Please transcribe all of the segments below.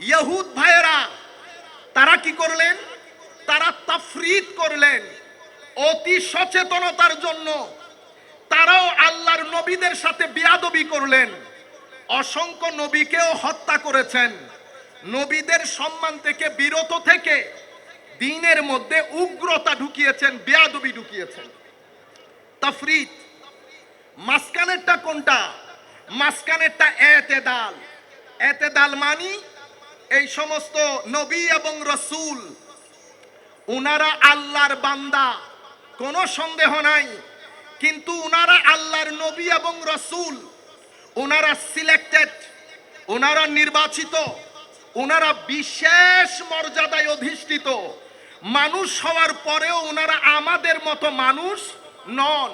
ইহুদ ভাইয়েরা, তারা কি করলেন? তারা তাফরিদ করলেন অতি সচেতনতার জন্য। তারাও আল্লাহর নবীদের সাথে বিয়াদবি করলেন। অসংখ্য নবীকেও হত্যা করেছেন। নবীদের সম্মান থেকে, বিরত থেকে দিনের মধ্যে উগ্রতা ঢুকিয়েছেন, বেয়াদবি ঢুকিয়েছেন। তাফরিদ, মাঝখানেরটা কোনটা? মাঝখানেরটা এতেদাল। এতেদাল মানি এই সমস্ত নবী এবং রসুল, উনারা আল্লাহর বান্দা, কোনো সন্দেহ নাই। কিন্তু উনারা আল্লাহর নবী এবং রসুল ওনারা সিলেক্টেড ওনারা নির্বাচিত ওনারা বিশেষ মর্যাদায় অধিষ্ঠিত। মানুষ হওয়ার পরেও ওনারা আমাদের মতো মানুষ নন।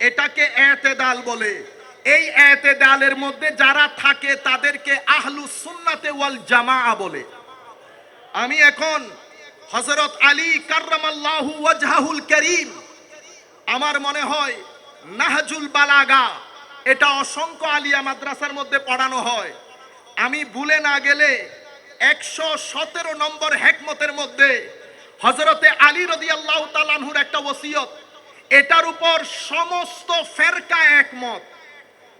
এটাকে এতেদাল বলে। এই এতেদালের মধ্যে যারা থাকে তাদেরকে আহলু সুন্নাতে ওয়াল জামা বলে। আমি এখন হজরত আলী কার্রামাল্লাহু ওয়াজহাহুল করিম, আমার মনে হয় নাহজুল বালাগা, এটা অসংখ্য আলিয়া মাদ্রাসার মধ্যে পড়ানো হয়। আমি ভুলে না গেলে একশো সতেরো নম্বর হেকমতের মধ্যে হজরতে আলী রদি আল্লাহ তালানহুর একটা ওসিয়ত, এটার উপর সমস্ত ফেরকা একমত।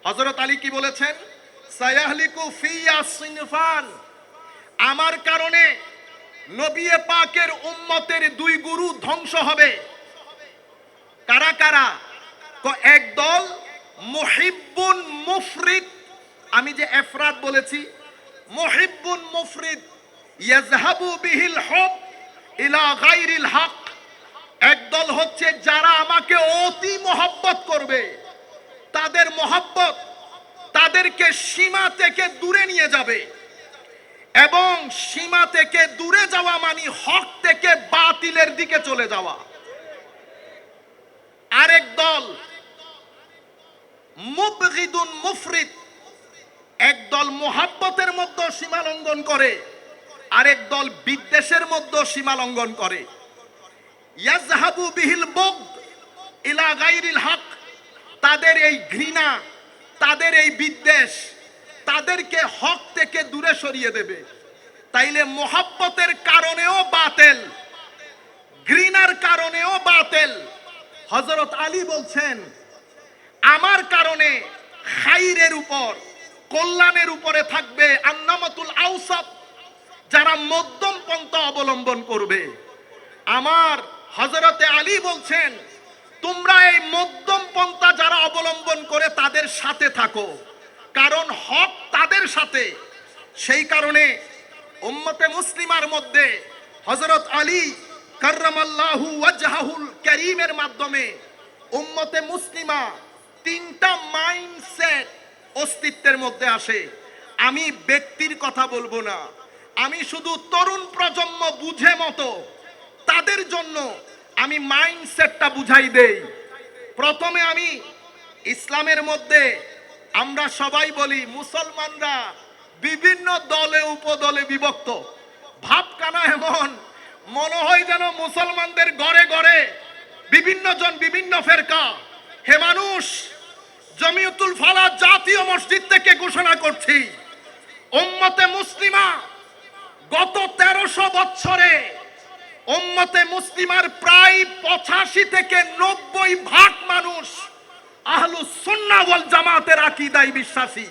হজরত আলী কি বলেছেন? সায়াহলিকু ফিয়া সিনফান। আমার কারণে নবিয়ে পাকের উম্মতের দুই গুরু ধ্বংস হবে। কারা কারা? তো একদল মুহিব্বুন মুফরিদ। আমি যে এফরাদ বলেছি, মুহিব্বুন মুফরিদ ইয়াজহাবু বিহিল হক ইলা গায়রিল হক। একদল হচ্ছে যারা আমাকে অতি মহব্বত করবে। তাদের মহব্বত তাদেরকে সীমা থেকে দূরে নিয়ে যাবে। এবং সীমা থেকে দূরে যাওয়া মানে হক থেকে বাতিলের দিকে চলে যাওয়া। আরেক দল, মুবগিদুন মুফরিদ একদল মোহাব্বতের মধ্যে সীমা লঙ্ঘন করে, আরেক দল বিদ্বেষের মধ্যে সীমা লঙ্ঘন করে। ইয়াজহাবু বিহিল বুগ ইলা গাইরিল হক। তাদের এই ঘৃণা, তাদের এই বিদ্বেষ, তাদেরকে হক থেকে দূরে সরিয়ে দেবে। তাইলে মোহাব্বতের কারণেও বাতেল, ঘৃণার কারণেও বাতেল। হজরত আলী বলছেন, আমার কারণে খাইরের উপর, কল্যাণের উপরে থাকবে আন্নামাতুল আউসাব যারা মধ্যম পন্থা অবলম্বন করবে। আমার হজরতে আলী বলছেন তোমরা এই মধ্যম পন্থা যারা অবলম্বন করে তাদের সাথে থাকো। কারণ হক তাদের সাথে। সেই কারণে উম্মতে মুসলিমার মধ্যে হজরত আলী কার্রামাল্লাহু ওয়াজহাহুল করিমের মাধ্যমে উম্মতে মুসলিমা তিনটা মাইন্ডসেট অস্তিত্বের মধ্যে আসে। আমি ব্যক্তির কথা বলব না। আমি শুধু তরুণ প্রজন্ম বুঝে মতো। তাদের জন্য আমি মাইন্ডসেটটা বুঝাই দেই। প্রথমে আমি ইসলামের মধ্যে আমরা সবাই বলি মুসলমানরা বিভিন্ন দলে, উপদলে বিভক্ত। ভাবকানা এমন, মনে হয় যেন মুসলমানদের গড়ে ঘরে বিভিন্ন জন বিভিন্ন ফেরকা। হে মানুষ, জমিয়তুল ফালা জাতীয় মসজিদ থেকে ঘোষণা করছি। উম্মতে মুসলিমা গত তেরোশো বছরে উম্মতে মুসলিমার প্রায় পঁচাশি থেকে নব্বই ভাগ মানুষ আহলু সুন্নাহ ওয়াল জামাতের আকীদায় বিশ্বাসী।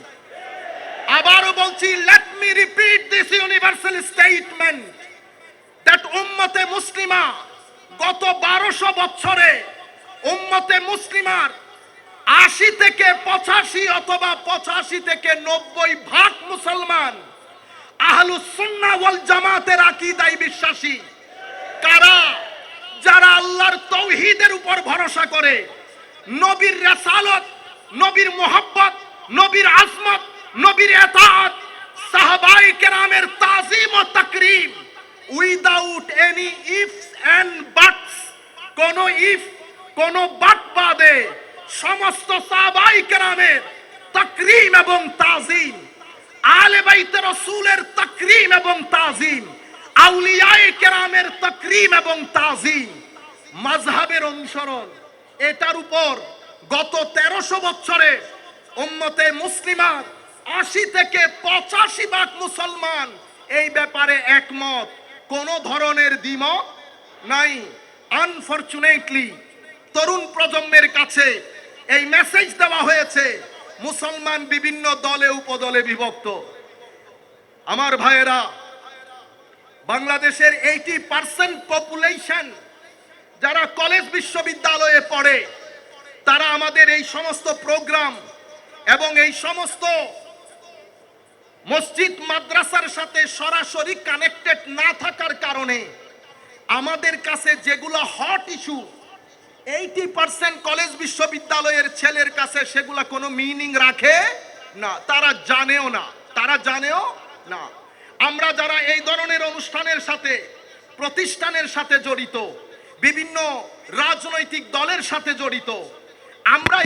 আবারও বলছি let me repeat this universal statement that উম্মতে মুসলিমা গত বারোশো বছরে উম্মতে মুসলিমার আশি থেকে পঁচাশি অথবা পঁচাশি থেকে নব্বই ভাগ মুসলমান আহলু সুন্না ওয়াল জামাতের আকীদায় বিশ্বাসী। কারা? যারা আল্লাহর তৌহিদের উপর ভরসা করে। নবীর রেসালত, নবীর মোহাব্বত, নবীর আসমত নবীর এতাত, সাহাবাই কেরামের তাজিম ও Takrim. Without any ifs and buts, কোন ইফ, কোন বাট বাদে সমস্ত সাহাবাই কেরামের তাকরিম এবং তাজিম। আলে বাইতে রসুলের তাকরিম এবং তাজিম। আউলিয়ায়ে কেরামের তাকরিম এবং তাজিম, মাযহাবের অনুসরণ, এটার উপর গত তেরোশো বছরে উম্মতে মুসলিমার আশি থেকে পঁচাশি ভাগ মুসলমান এই ব্যাপারে একমত। কোনো ধরনের দ্বিমত নাই। আনফরচুনেটলি তরুণ প্রজন্মের কাছে এই মেসেজ দেওয়া হয়েছে, মুসলমান বিভিন্ন দলে, উপদলে বিভক্ত। আমার ভাইয়েরা বাংলাদেশের এইটি পার্সেন্ট পপুলেশন যারা কলেজ বিশ্ববিদ্যালয়ে পড়ে, তারা আমাদের এই সমস্ত প্রোগ্রাম এবং এই সমস্ত মসজিদ মাদ্রাসার সাথে সরাসরি কানেক্টেড না থাকার কারণে আমাদের কাছে যেগুলো hot issue eighty percent college বিশ্ববিদ্যালয়ের ছেলের কাছে সেগুলো কোনো মিনিং রাখে না। তারা জানেও না। তারা জানেও না। আমরা যারা এই ধরনের অনুষ্ঠানের সাথে, প্রতিষ্ঠানের সাথে জড়িত, বিভিন্ন রাজনৈতিক দলের সাথে জড়িত আমরা